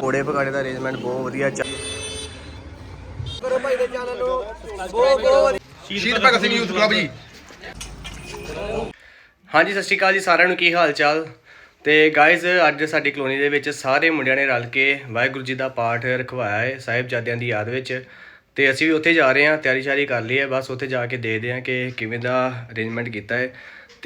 ਕੋੜੇ ਪਕਾੜੇ ਦਾ arrangement ਬਹੁਤ ਵਧੀਆ ਚੱਲ ਸ਼ਹੀਦ ਭਗਤ ਸਿੰਘ ਯੂਥ ਕਲੱਬ ਜੀ। ਹਾਂਜੀ ਸਤਿ ਸ਼੍ਰੀ ਅਕਾਲ ਜੀ ਸਾਰਿਆਂ ਨੂੰ ਕੀ ਹਾਲ ਚਾਲ ਤੇ ਗਾਇਜ਼ ਅੱਜ ਸਾਡੀ ਕਲੋਨੀ ਦੇ ਵਿੱਚ ਸਾਰੇ ਮੁੰਡਿਆਂ ਨੇ ਰਲ ਕੇ ਵਾਹਿਗੁਰੂ ਜੀ ਦਾ ਪਾਠ ਰਖਵਾਇਆ ਹੈ ਸਾਹਿਬਜ਼ਾਦਿਆਂ ਦੀ ਯਾਦ ਵਿੱਚ। ਤੇ ਅਸੀਂ ਵੀ ਉੱਥੇ ਜਾ ਰਹੇ ਹਾਂ ਤਿਆਰੀ ਸ਼ਾਰੀ ਕਰ ਲਈ ਹੈ। ਬਸ ਉੱਥੇ ਜਾ ਕੇ ਦੇਖਦੇ ਹਾਂ ਕਿ ਕਿਵੇਂ ਦਾ ਅਰੇਂਜਮੈਂਟ ਕੀਤਾ ਹੈ।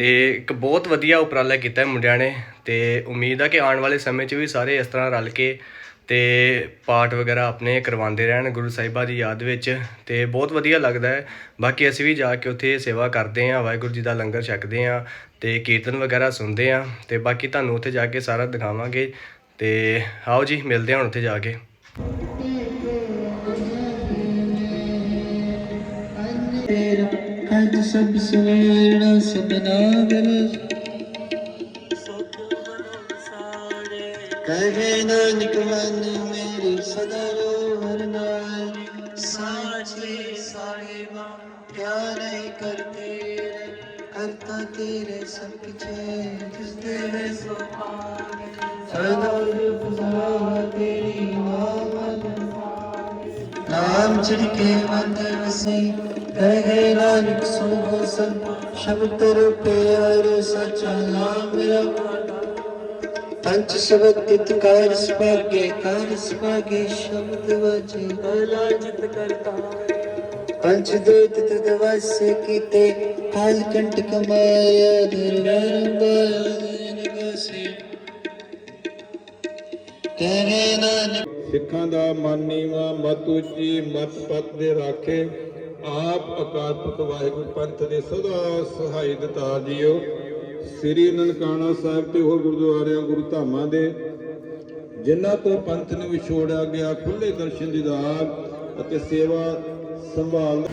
ਅਤੇ ਇੱਕ ਬਹੁਤ ਵਧੀਆ ਉਪਰਾਲਾ ਕੀਤਾ ਮੁੰਡਿਆਂ ਨੇ ਅਤੇ ਉਮੀਦ ਆ ਕਿ ਆਉਣ ਵਾਲੇ ਸਮੇਂ 'ਚ ਵੀ ਸਾਰੇ ਇਸ ਤਰ੍ਹਾਂ ਰਲ ਕੇ ਅਤੇ ਪਾਠ ਵਗੈਰਾ ਆਪਣੇ ਕਰਵਾਉਂਦੇ ਰਹਿਣ ਗੁਰੂ ਸਾਹਿਬਾਂ ਦੀ ਯਾਦ ਵਿੱਚ ਅਤੇ ਬਹੁਤ ਵਧੀਆ ਲੱਗਦਾ ਹੈ। ਬਾਕੀ ਅਸੀਂ ਵੀ ਜਾ ਕੇ ਉੱਥੇ ਸੇਵਾ ਕਰਦੇ ਹਾਂ, ਵਾਹਿਗੁਰੂ ਜੀ ਦਾ ਲੰਗਰ ਛਕਦੇ ਹਾਂ ਅਤੇ ਕੀਰਤਨ ਵਗੈਰਾ ਸੁਣਦੇ ਹਾਂ ਅਤੇ ਬਾਕੀ ਤੁਹਾਨੂੰ ਉੱਥੇ ਜਾ ਕੇ ਸਾਰਾ ਦਿਖਾਵਾਂਗੇ ਅਤੇ ਆਓ ਜੀ, ਮਿਲਦੇ ਹਾਂ ਹੁਣ ਉੱਥੇ ਜਾ ਕੇ। ਸਭ ਸਵੇਰਾ ਸਪਨਾ ਗਲ ਕਹੇ ਨਾਨਕ ਮਨ ਮੇਰੀ ਸਦਾ ਰੋਹਰ ਨਾਲ, ਸਾਚੇ ਸਾਹਿਬਾ ਪਿਆਰ ਕਰਤੇ ਕਰਤਾ ਤੇਰੇ ਸਭ ਪਿਛੇ ਜਿਸ ਤੇਰੇ ਸੁਭਾਗ ਸਦਾ ਰੁਪਜ਼ਾ ਤੇਰੀ ਮਾਮਨ ਨਾਮ ਚੜ ਕੇ ਮਨ ਵਸੇ ਕਹੇ ਨਾਨਕ ਸੁਭੋ ਸੰ ਸ਼ਬਦ ਤੇਰੇ ਪਿਆਰ ਸੱਚਾ ਨਾਮ ਮੇਰਾ ਪੰਚ ਸ਼ਬਦ ਤਿਤ ਕਾਰ ਸਪਾਗੇ ਕਾਰ ਸਪਾਗੇ ਸ਼ਬਦ ਵਜੇ। ਗਲਾ ਜਿਤ ਕਰਤਾ ਪੰਚ ਦੇ ਤਿਤ ਦਵਸੇ ਕੀਤੇ ਕਾਲ ਕੰਟ ਕਮਾਇਆ ਦਰਬਾਰ ਬਾਦਨ ਗਸੇ ਕਹੇ ਨਾਨਕ ਸਿੱਖਾਂ ਦਾ ਮਨ ਨੀਵਾ ਮਤ ਉੱਚੀ ਮਤ ਪਤ ਦੇ ਰਾਖੇ। ਆਪ ਅਕਾਲ ਪੁਰਖ ਵਾਹਿਗੁਰੂ ਪੰਥ ਦੇ ਸਦਾ ਸਹਾਈ ਦਿੱਤਾ ਜੀਓ। ਸ੍ਰੀ ਨਨਕਾਣਾ ਸਾਹਿਬ ਤੇ ਹੋਰ ਗੁਰਦੁਆਰਿਆਂ, ਗੁਰੂ ਧਾਮਾਂ ਦੇ, ਜਿਨ੍ਹਾਂ ਤੋਂ ਪੰਥ ਨੂੰ ਵਿਛੋੜਿਆ ਗਿਆ ਖੁੱਲੇ ਦਰਸ਼ਨ ਦੀਦਾਰ ਅਤੇ ਸੇਵਾ ਸੰਭਾਲ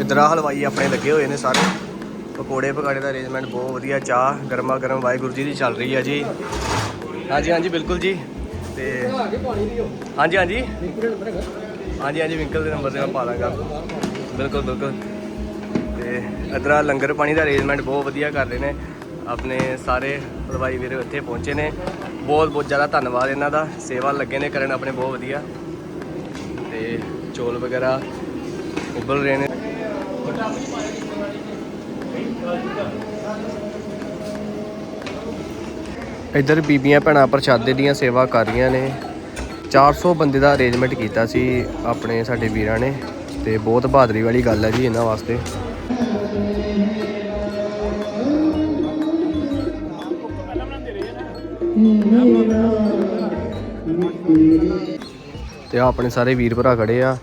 ਇਧਰ ਹਲਵਾਈ ਆਪਣੇ ਲੱਗੇ ਹੋਏ ਨੇ ਸਾਰੇ। ਪਕੌੜੇ ਪਕਾੜੇ ਦਾ ਅਰੇਂਜਮੈਂਟ ਬਹੁਤ ਵਧੀਆ, ਚਾਹ ਗਰਮਾ ਗਰਮ ਵਾਹਿਗੁਰੂ ਜੀ ਦੀ ਚੱਲ ਰਹੀ ਹੈ ਜੀ। ਹਾਂਜੀ ਹਾਂਜੀ, ਬਿਲਕੁਲ ਜੀ। ਤੇ ਹਾਂਜੀ ਹਾਂਜੀ। ਹਾਂਜੀ ਹਾਂਜੀ ਵਿੰਕਲ ਦੇ ਨੰਬਰ ਤੇ ਮੈਂ ਪਾ ਦਾਂਗਾ। ਬਿਲਕੁਲ ਬਿਲਕੁਲ। ਤੇ ਇਧਰ ਲੰਗਰ ਪਾਣੀ ਦਾ ਅਰੇਂਜਮੈਂਟ ਬਹੁਤ ਵਧੀਆ ਕਰ ਰਹੇ ਨੇ। ਆਪਣੇ ਸਾਰੇ ਹਲਵਾਈ ਵੀਰ ਇੱਥੇ ਪਹੁੰਚੇ ਨੇ। ਬਹੁਤ ਬਹੁਤ ਜ਼ਿਆਦਾ ਧੰਨਵਾਦ ਇਹਨਾਂ ਦਾ। ਸੇਵਾ ਲੱਗੇ ਨੇ ਕਰਨ ਆਪਣੇ ਬਹੁਤ ਵਧੀਆ। ਤੇ ਚੋਲ ਵਗੈਰਾ ਉਬਲ ਰਹੇ ਨੇ। ਇੱਧਰ ਬੀਬੀਆਂ ਭੈਣਾਂ ਪ੍ਰਸ਼ਾਦੇ ਦੀਆਂ ਸੇਵਾ ਕਰ ਰਹੀਆਂ ਨੇ। 400 ਬੰਦੇ ਦਾ ਅਰੇਂਜਮੈਂਟ ਕੀਤਾ ਸੀ ਆਪਣੇ ਸਾਡੇ ਵੀਰਾਂ ਨੇ ਤੇ ਬਹੁਤ ਬਹਾਦਰੀ ਵਾਲੀ ਗੱਲ ਹੈ ਜੀ ਇਹਨਾਂ ਵਾਸਤੇ। ਤੇ ਆਪਣੇ ਸਾਰੇ ਵੀਰ ਭਰਾ ਖੜੇ ਆ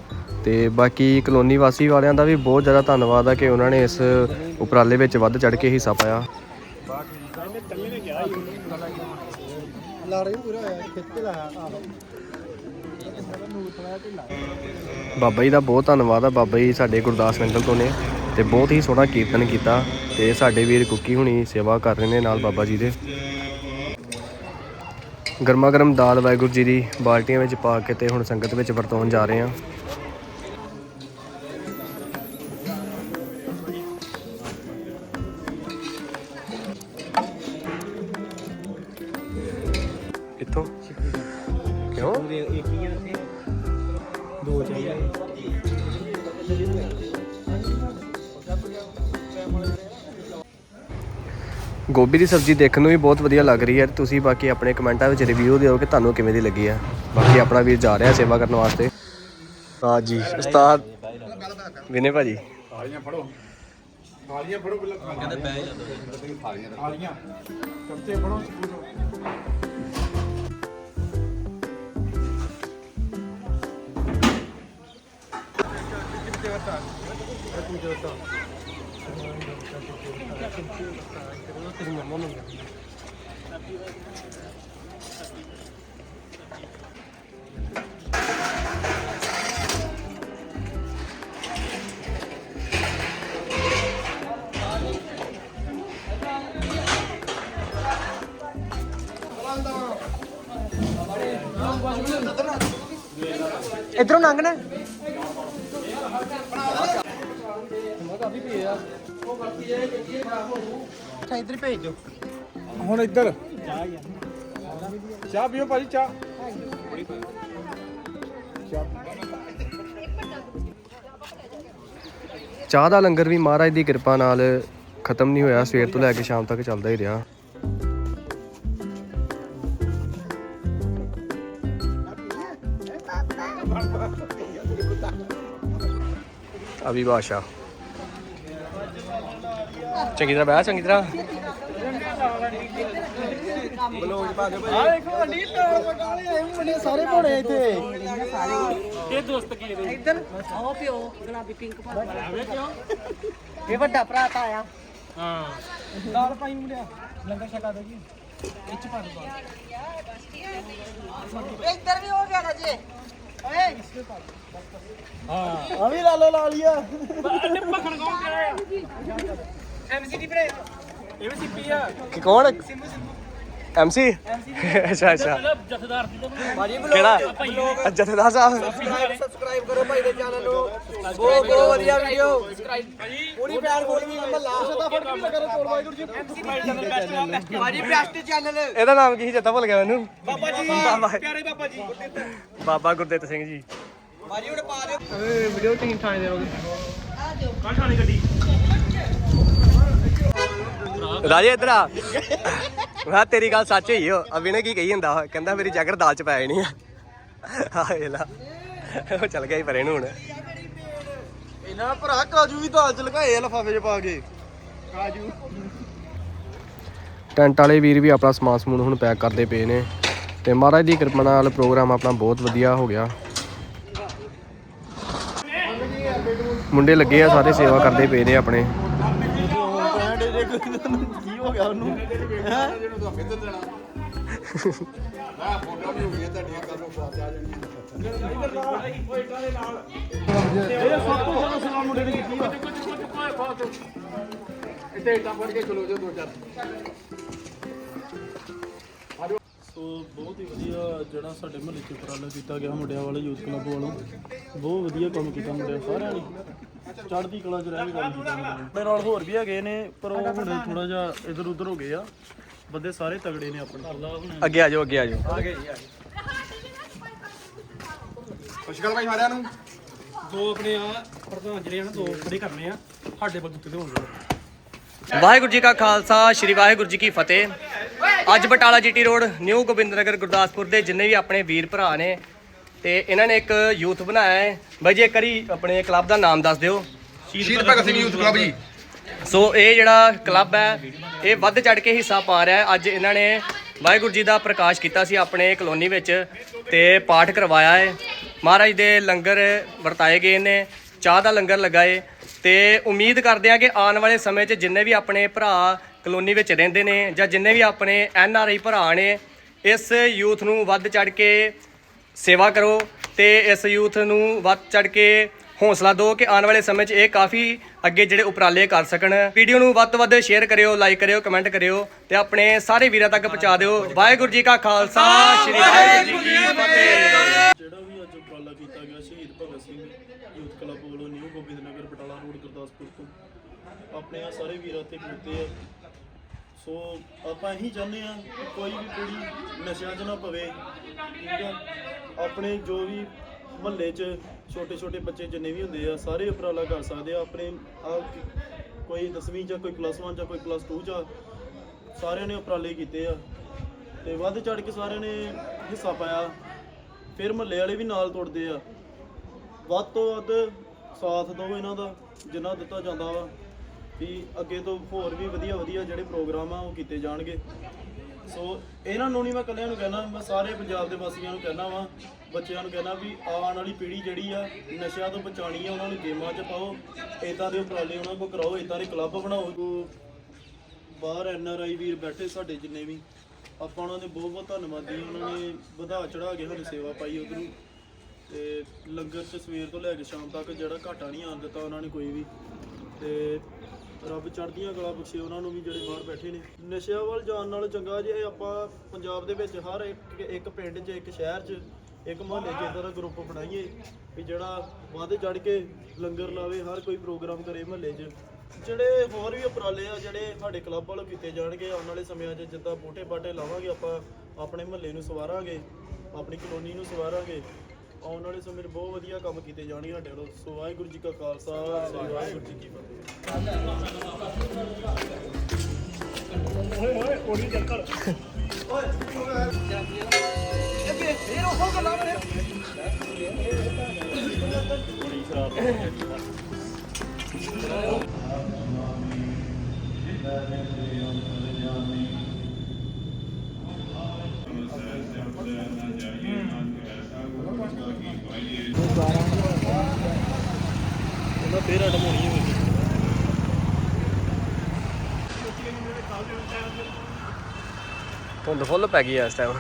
ਤੇ ਬਾਕੀ ਕਲੋਨੀ ਵਾਸੀ ਵਾਲਿਆਂ ਦਾ ਵੀ ਬਹੁਤ ਜ਼ਿਆਦਾ ਧੰਨਵਾਦ ਆ ਕਿ ਉਹਨਾਂ ਨੇ ਇਸ ਉਪਰਾਲੇ ਵਿੱਚ ਵੱਧ ਚੜ ਕੇ ਹਿੱਸਾ ਪਾਇਆ। ਬਾਬਾ ਜੀ ਦਾ ਬਹੁਤ ਧੰਨਵਾਦ ਆ। ਬਾਬਾ ਜੀ ਸਾਡੇ ਗੁਰਦਾਸ ਨੰਗਲ ਤੋਂ ਨੇ ਤੇ ਬਹੁਤ ਹੀ ਸੋਹਣਾ ਕੀਰਤਨ ਕੀਤਾ ਤੇ ਸਾਡੇ ਵੀਰ ਕੁੱਕੀ ਹੁਣੀ ਸੇਵਾ ਕਰ ਰਹੇ ਨੇ ਨਾਲ ਬਾਬਾ ਜੀ ਦੇ। ਗਰਮਾ ਗਰਮ ਦਾਲ ਵਾਹਿਗੁਰੂ ਜੀ ਦੀ ਬਾਲਟੀਆਂ ਵਿੱਚ ਪਾ ਕੇ ਤੇ ਹੁਣ ਸੰਗਤ ਵਿੱਚ ਵਰਤਾਉਣ ਜਾ ਰਹੇ ਹਾਂ ਇੱਥੋਂ ਕਿਉਂ? ਗੋਭੀ ਦੀ ਸਬਜ਼ੀ ਦੇਖਣ ਨੂੰ ਵੀ ਬਹੁਤ ਵਧੀਆ ਲੱਗ ਰਹੀ ਹੈ। ਤੁਸੀਂ ਬਾਕੀ ਆਪਣੇ ਕਮੈਂਟਾਂ ਵਿੱਚ ਰਿਵਿਊ ਦਿਓ ਕਿ ਤੁਹਾਨੂੰ ਕਿਵੇਂ ਦੀ ਲੱਗੀ ਹੈ। ਬਾਕੀ ਆਪਣਾ ਵੀਰ ਜਾ ਰਿਹਾ ਸੇਵਾ ਕਰਨ ਵਾਸਤੇ। ਉਸਤਾਦ ਜੀ ਉਸਤਾਦ ਵਿਨੇ ਭਾਜੀ। ਥਾਲੀਆਂ ਫੜੋ। ਥਾਲੀਆਂ ਫੜੋ ਪਹਿਲਾਂ ਕਹਿੰਦੇ ਬੈ ਜਾਂਦੇ ਥਾਲੀਆਂ ਥਾਲੀਆਂ। ਚਮਚੇ ਫੜੋ। ਇਧਰੋਂ ਲੰਘਣਾ। ਹੁਣ ਇੱਧਰ। ਚਾਹ ਪੀਓ ਭਾਜੀ ਚਾਹ। ਚਾਹ ਦਾ ਲੰਗਰ ਵੀ ਮਹਾਰਾਜ ਦੀ ਕਿਰਪਾ ਨਾਲ ਖਤਮ ਨਹੀਂ ਹੋਇਆ ਸਵੇਰ ਤੋਂ ਲੈ ਕੇ ਸ਼ਾਮ ਤੱਕ ਚੱਲਦਾ ਹੀ ਰਿਹਾ। ਅਭੀ ਬਾਸ਼ਾ ਚੰਗੀ ਤਰ੍ਹਾਂ ਬਹਿ ਚੰਗੀ ਤਰ੍ਹਾਂ। ਸਾਰੇ ਭੋੜੇ ਇੱਥੇ। ਉਹ ਪਿਓ ਗੁਲਾਬੀ ਪਿੰਕ ਪਾ ਇਹ ਵੱਡਾ ਭਰਾ ਤਾਂ ਆਇਆ ਹਾਂ। ਦਾਲ ਪਾਈ ਮੁੰਡਿਆ। ਲੰਗਰ ਛਕਾ ਦੋ ਜੀ। ਇੱਧਰ ਵੀ ਹੋ ਗਿਆ ਨਾ ਜੀ ਆ ਵੀ ਲਾ ਲੋ ਲਾ ਲਿਆ ਕਿ ਕੌਣ? ਐਮਸੀ ਅੱਛਾ ਅੱਛਾ। ਕਿਹੜਾ? ਜਥੇਦਾਰ ਸਾਹਿਬ। ਸਬਸਕ੍ਰਾਈਬ ਕਰੋ ਭਾਈ ਦੇ ਚੈਨਲ ਨੂੰ। ਬਹੁਤ ਬਹੁਤ ਵਧੀਆ ਵੀਡੀਓ ਪੂਰੀ ਪਿਆਰ ਬੋਲ ਵੀ ਮੱਲਾ ਸਦਾ ਫੜ ਵੀ ਕਰੋ ਤੋੜ ਵਾਹਿਗੁਰੂ ਜੀ। ਭਾਜੀ ਬੈਸਟ ਚੈਨਲ ਇਹਦਾ ਨਾਮ ਕੀ ਸੀ? ਚੇਤਾ ਭੁੱਲ ਗਿਆ ਮੈਨੂੰ। ਬਾਬਾ ਜੀ। ਪਿਆਰੇ ਬਾਬਾ ਜੀ। ਬਾਬਾ ਗੁਰਦਿੱਤ ਸਿੰਘ ਜੀ। ਭਾਜੀ ਹੁਣ ਪਾ ਦਿਓ। ਵੀਡੀਓ ਟੀਮ ਥਾਣੇ ਦੇ ਰਾਜੇ ਇਧਰ ਆ। ਮੈਂ ਤੇਰੀ ਗੱਲ ਸੱਚ ਹੋਈ ਓ। ਅਭੀ ਨੇ ਕੀ ਕਹੀ ਜਾਂਦਾ ਵਾ? ਕਹਿੰਦਾ ਮੇਰੀ ਜੈਕਟ ਦਾਲ ਚ ਪੈ ਜਾਣੀ ਆ। ਆ ਵੇਲਾ ਉਹ ਚੱਲ ਗਿਆ ਹੀ ਪਰੇ ਨੂੰ ਹੁਣ। ਇਹਨਾਂ ਭਰਾ ਕਾਜੂ ਵੀ ਦਾਲ ਚ ਲਗਾਏ ਆ ਲਫਾਫੇ ਚ ਪਾ ਕੇ। ਕਾਜੂ। ਟੈਂਟ ਵਾਲੇ ਵੀਰ ਵੀ ਆਪਣਾ ਸਮਾਨ ਸਮੂਨ ਹੁਣ ਪੈਕ ਕਰਦੇ ਪਏ ਨੇ। ਤੇ ਮਹਾਰਾਜ ਦੀ ਕਿਰਪਾ ਨਾਲ ਪ੍ਰੋਗਰਾਮ ਆਪਣਾ ਬਹੁਤ ਵਧੀਆ ਹੋ ਗਿਆ। ਮੁੰਡੇ ਲੱਗੇ ਆ ਸਾਰੇ ਸੇਵਾ ਕਰਦੇ ਪਏ ਨੇ ਆਪਣੇ। ਕੀ ਹੋ? ਗਿਆ ਉਹਨੂੰ ਸੋ ਬਹੁਤ ਹੀ ਵਧੀਆ ਜਿਹੜਾ ਸਾਡੇ ਮਹੱਲੇ 'ਚ ਉਪਰਾਲਾ ਕੀਤਾ ਗਿਆ ਮੁੰਡਿਆਂ ਵਾਲੇ ਯੂਥ ਕਲੱਬ ਵੱਲੋਂ। ਬਹੁਤ ਵਧੀਆ ਕੰਮ ਕੀਤਾ ਮੁੰਡਿਆਂ ਸਾਰਿਆਂ ਨੇ। ਚੜ੍ਹਦੀ ਕਲਾ 'ਚ ਰਹਿ ਕੇ ਕੰਮ ਕੀਤਾ ਨਾਲ ਹੋਰ ਵੀ ਹੈਗੇ ਨੇ ਪਰ ਉਹ ਹੁਣ ਥੋੜਾ ਜਿਹਾ ਇਧਰ ਉਧਰ ਹੋ ਗਏ ਆ। ਬੰਦੇ ਸਾਰੇ ਤਗੜੇ ਨੇ ਆਪਣੇ। ਅੱਗੇ ਆ ਜਾਓ ਅੱਗੇ ਆ ਜਾਓ। ਸਤਿ ਭਾਈ ਸਾਰਿਆਂ ਨੂੰ। ਦੋ ਆਪਣੇ ਆ ਪ੍ਰਧਾਨ ਜਿਹੜੇ ਹਨ ਦੋ ਖੜੇ ਕਰਨੇ ਆ। ਸਾਡੇ ਬਗੀਚੇ ਤੇ ਹੋਣਗੇ ਵਾਹਿਗੁਰੂ ਜੀ ਕਾ ਖਾਲਸਾ ਸ੍ਰੀ ਵਾਹਿਗੁਰੂ ਜੀ ਕੀ ਫਤਿਹ। ਅੱਜ Batala GT road new Gobindnagar Gurdaspur ਦੇ ਜਿੰਨੇ ਵੀ ਆਪਣੇ ਵੀਰ ਭਰਾ ਨੇ ਤੇ ਇਹਨਾਂ ਨੇ ਇੱਕ ਯੂਥ ਬਣਾਇਆ ਹੈ। ਬਾਈ ਜੀ ਇੱਕ ਵਾਰੀ ਆਪਣੇ ਕਲੱਬ ਦਾ ਨਾਮ ਦੱਸ ਦਿਓ। ਸ਼ਹੀਦ Bhagat Singh youth club ji. So ਇਹ ਜਿਹੜਾ ਕਲੱਬ ਹੈ ਇਹ ਵੱਧ ਚੜ ਕੇ ਹਿੱਸਾ ਪਾ ਰਿਹਾ ਹੈ। ਅੱਜ ਇਹਨਾਂ ਨੇ ਵਾਹਿਗੁਰੂ ਜੀ ਦਾ ਪ੍ਰਕਾਸ਼ ਕੀਤਾ ਸੀ ਆਪਣੇ ਕਲੋਨੀ ਵਿੱਚ ਤੇ ਪਾਠ ਕਰਵਾਇਆ ਹੈ। ਮਹਾਰਾਜ ਦੇ ਲੰਗਰ ਵਰਤਾਏ ਗਏ ਨੇ ਚਾਹ ਦਾ ਲੰਗਰ ਲਗਾਏ ਤੇ ਉਮੀਦ ਕਰਦੇ ਆ ਕਿ ਆਉਣ ਵਾਲੇ ਸਮੇਂ 'ਚ ਜਿੰਨੇ ਵੀ ਆਪਣੇ ਭਰਾ ਕਲੋਨੀ ਵਿੱਚ ਰਹਿੰਦੇ ਨੇ ਜਾਂ ਜਿੰਨੇ ਵੀ ਆਪਣੇ ਐਨ ਆਰ ਆਈ ਭਰਾ ਨੇ ਇਸ ਯੂਥ ਨੂੰ ਵੱਧ ਚੜ ਕੇ ਸੇਵਾ ਕਰੋ ਤੇ ਇਸ ਯੂਥ ਨੂੰ ਵੱਧ ਚੜ ਕੇ ਹੌਸਲਾ ਦਿਓ ਕਿ ਆਉਣ ਵਾਲੇ ਸਮੇਂ 'ਚ ਇਹ ਕਾਫੀ ਅੱਗੇ ਜਿਹੜੇ ਉਪਰਾਲੇ ਕਰ ਸਕਣ। ਵੀਡੀਓ ਨੂੰ ਵੱਧ ਤੋਂ ਵੱਧ ਸ਼ੇਅਰ ਕਰਿਓ ਲਾਈਕ ਕਰਿਓ ਕਮੈਂਟ ਕਰਿਓ ਤੇ ਆਪਣੇ ਸਾਰੇ ਵੀਰਾਂ ਤੱਕ ਪਹੁੰਚਾ ਦਿਓ। ਵਾਹਿਗੁਰੂ ਜੀ ਕਾ ਖਾਲਸਾ ਸ੍ਰੀ ਵਾਹਿਗੁਰੂ ਜੀ ਕੀ ਫਤਿਹ। ਜਿਹੜਾ ਵੀ ਅੱਜ ਉਪਰਾਲਾ ਕੀਤਾ ਗਿਆ ਸ਼ਹੀਦ ਭਗਤ ਸਿੰਘ ਯੂਥ ਕਲੱਬ ਵੱਲੋਂ ਨਿਊ ਗੋਬਿੰਦਨਗਰ ਬਟਾਲਾ ਰੋਡ ਗੁਰਦਾਸਪੁਰ ਤੋਂ। ਆਪਣੇ ਆ ਸਾਰੇ ਵੀਰ ਇੱਥੇ ਖਲੋਤੇ ਆ। ਸੋ ਆਪਾਂ ਇਹੀ ਚਾਹੁੰਦੇ ਆ ਕਿ ਕੋਈ ਵੀ ਕੁੜੀ ਨਸ਼ਿਆਂ 'ਚ ਨਾ ਪਵੇ ਠੀਕ ਆ? ਆਪਣੇ ਜੋ ਵੀ ਮਹੱਲੇ 'ਚ ਛੋਟੇ ਛੋਟੇ ਬੱਚੇ ਜਿੰਨੇ ਵੀ ਹੁੰਦੇ ਆ, ਸਾਰੇ ਉਪਰਾਲਾ ਕਰ ਸਕਦੇ ਆ, ਆਪਣੇ ਆ ਕੋਈ 10ਵੀਂ ਜਾਂ ਕੋਈ ਪਲੱਸ 1 ਜਾਂ ਕੋਈ ਪਲੱਸ 2 ਜਾਂ ਸਾਰਿਆਂ ਨੇ ਉਪਰਾਲੇ ਕੀਤੇ ਆ। ਤੇ ਵੱਧ ਚੜ ਕੇ ਸਾਰਿਆਂ ਨੇ ਹਿੱਸਾ ਪਾਇਆ। ਫਿਰ ਮਹੱਲੇ ਵਾਲੇ ਵੀ ਨਾਲ ਤੁਰਦੇ ਆ। ਵੱਧ ਤੋਂ ਵੱਧ ਸਾਥ ਦਿਓ ਇਹਨਾਂ ਦਾ, ਜਿੰਨਾ ਦਿੱਤਾ ਜਾਂਦਾ ਵਾ, ਵੀ ਅੱਗੇ ਤੋਂ ਹੋਰ ਵੀ ਵਧੀਆ ਵਧੀਆ ਜਿਹੜੇ ਪ੍ਰੋਗਰਾਮ ਆ ਉਹ ਕੀਤੇ ਜਾਣਗੇ। ਸੋ ਇਹਨਾਂ ਨੂੰ ਨਹੀਂ ਮੈਂ ਇਕੱਲਿਆਂ ਨੂੰ ਕਹਿਣਾ, ਮੈਂ ਸਾਰੇ ਪੰਜਾਬ ਦੇ ਵਾਸੀਆਂ ਨੂੰ ਕਹਿਣਾ ਵਾ, ਬੱਚਿਆਂ ਨੂੰ ਕਹਿਣਾ ਵੀ ਆਉਣ ਵਾਲੀ ਪੀੜ੍ਹੀ ਜਿਹੜੀ ਆ, ਨਸ਼ਿਆਂ ਤੋਂ ਬਚਾਉਣੀ ਆ, ਉਹਨਾਂ ਨੂੰ ਗੇਮਾਂ 'ਚ ਪਾਓ ਇਦਾਂ ਦੇ ਉਪਰਾਲੇ ਉਹਨਾਂ ਕੋਲ ਕਰਾਓ ਇਦਾਂ ਦੇ ਕਲੱਬ ਬਣਾਓ। ਬਾਹਰ ਐਨ ਆਰ ਆਈ ਵੀਰ ਬੈਠੇ ਸਾਡੇ ਜਿੰਨੇ ਵੀ, ਆਪਾਂ ਉਹਨਾਂ ਦੇ ਬਹੁਤ ਬਹੁਤ ਧੰਨਵਾਦੀ ਉਹਨਾਂ ਨੇ ਵਧਾ ਚੜਾ ਕੇ ਸਾਨੂੰ ਸੇਵਾ ਪਾਈ ਉਧਰੋਂ। ਤੇ ਲੰਗਰ ਚ ਸਵੇਰ ਤੋਂ ਲੈ ਕੇ ਸ਼ਾਮ ਤੱਕ ਜਿਹੜਾ ਘਾਟਾ ਨਹੀਂ ਆਉਣ ਦਿੱਤਾ ਉਹਨਾਂ ਨੇ ਕੋਈ ਵੀ। ਤੇ ਰੱਬ ਚੜ੍ਹਦੀਆਂ ਕਲਾ ਬਖਸ਼ੇ ਉਹਨਾਂ ਨੂੰ ਵੀ ਜਿਹੜੇ ਬਾਹਰ ਬੈਠੇ ਨੇ। ਨਸ਼ਿਆਂ ਵੱਲ ਜਾਣ ਨਾਲੋਂ ਚੰਗਾ ਜੇ ਆਪਾਂ ਪੰਜਾਬ ਦੇ ਵਿੱਚ ਹਰ ਇੱਕ ਇੱਕ ਪਿੰਡ 'ਚ, ਇੱਕ ਸ਼ਹਿਰ 'ਚ, ਇੱਕ ਮੁਹੱਲੇ 'ਚ ਇਦਾਂ ਦਾ ਗਰੁੱਪ ਬਣਾਈਏ ਵੀ ਜਿਹੜਾ ਵੱਧ ਚੜ੍ਹ ਕੇ ਲੰਗਰ ਲਾਵੇ, ਹਰ ਕੋਈ ਪ੍ਰੋਗਰਾਮ ਕਰੇ ਮਹੱਲੇ 'ਚ। ਜਿਹੜੇ ਹੋਰ ਵੀ ਉਪਰਾਲੇ ਆ, ਜਿਹੜੇ ਸਾਡੇ ਕਲੱਬ ਵੱਲੋਂ ਕੀਤੇ ਜਾਣਗੇ, ਆਉਣ ਵਾਲੇ ਸਮਿਆਂ 'ਚ ਜਿੱਦਾਂ ਬੂਟੇ ਬਾਟੇ ਲਾਵਾਂਗੇ ਆਪਾਂ, ਆਪਣੇ ਮਹੱਲੇ ਨੂੰ ਸਵਾਰਾਂਗੇ, ਆਪਣੀ ਕਲੋਨੀ ਨੂੰ ਸਵਾਰਾਂਗੇ ਆਉਣ ਵਾਲੇ ਸਮੇਂ 'ਚ ਬਹੁਤ ਵਧੀਆ ਕੰਮ ਕੀਤੇ ਜਾਣਗੇ ਸਾਡੇ ਵੱਲੋਂ ਸੋ ਵਾਹਿਗੁਰੂ ਜੀ ਕਾ ਖਾਲਸਾ ਵਾਹਿਗੁਰੂ ਜੀ ਕੀ ਫਤਿਹ ਫੇਰ ਅਟਮ ਹੋਣੀ ਹੋਵੇਗੀ ਧੁੰਦ ਫੁੱਲ ਪੈ ਗਈ ਇਸ ਟਾਈਮ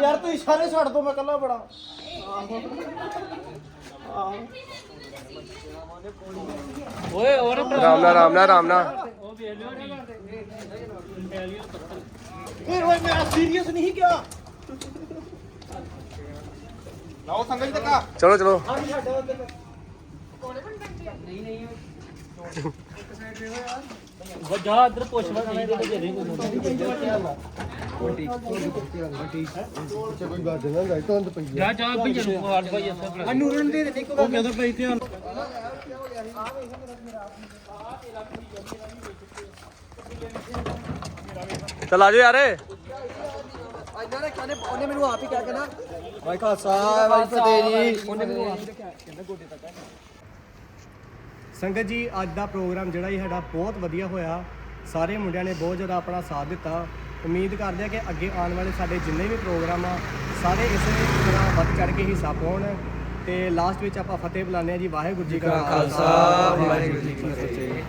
ਯਾਰ ਤੂੰ ਇਸ਼ਾਰੇ ਛੱਡ ਦੋ ਮੈਂ ਕੱਲਾ ਬੜਾ। ਰਾਮ ਨਾਲ ਰਾਮ ਨਾਲ ਰਾਮ ਨਾਲ। ਓਏ ਓਏ ਮੈਂ ਸੀਰੀਅਸ ਨਹੀਂ ਕਿਹਾ। ਲਾਓ ਸੰਗਤ ਜੀ ਤੱਕਾ ਚਲੋ ਚਲੋ। ਨੂਰਨ ਦੇ ਦੇ ਉਹ ਕਹਿੰਦਾ ਭਾਈ ਧਿਆਨ ਚਲ ਆਜੋ ਯਾਰ। ਇਹਨਾਂ ਨੇ ਕਹਿੰਦੇ ਉਹਨੇ ਮੈਨੂੰ ਆਪ ਹੀ ਕਹਿ ਕੇ ਨਾ ਭਾਈ ਖਾਲਸਾ ਭਾਈ ਫਤਿਹ ਜੀ। ਉਹਨੇ ਮੈਨੂੰ ਆਪ ਹੀ ਕਹਿੰਦਾ ਗੋਡੇ ਤੱਕ ਸੰਗਤ ਜੀ ਅੱਜ ਦਾ ਪ੍ਰੋਗਰਾਮ ਜਿਹੜਾ ਹੀ ਸਾਡਾ ਬਹੁਤ ਵਧੀਆ ਹੋਇਆ। ਸਾਰੇ ਮੁੰਡਿਆਂ ਨੇ ਬਹੁਤ ਜ਼ਿਆਦਾ ਆਪਣਾ ਸਾਥ ਦਿੱਤਾ। ਉਮੀਦ ਕਰਦੇ ਆ ਕਿ ਅੱਗੇ ਆਉਣ ਵਾਲੇ ਸਾਡੇ ਜਿੰਨੇ ਵੀ ਪ੍ਰੋਗਰਾਮ ਆ ਸਾਰੇ ਇਸੇ ਤਰ੍ਹਾਂ ਵੱਧ ਚੜ ਕੇ ਹਿੱਸਾ ਪਾਉਣ। ਤੇ ਲਾਸਟ ਵਿੱਚ ਆਪਾਂ ਫਤਿਹ ਬੁਲਾਉਂਦੇ ਆ ਜੀ ਵਾਹਿਗੁਰੂ ਜੀ ਕਾ ਖਾਲਸਾ ਵਾਹਿਗੁਰੂ ਜੀ ਕੀ ਫਤਿਹ।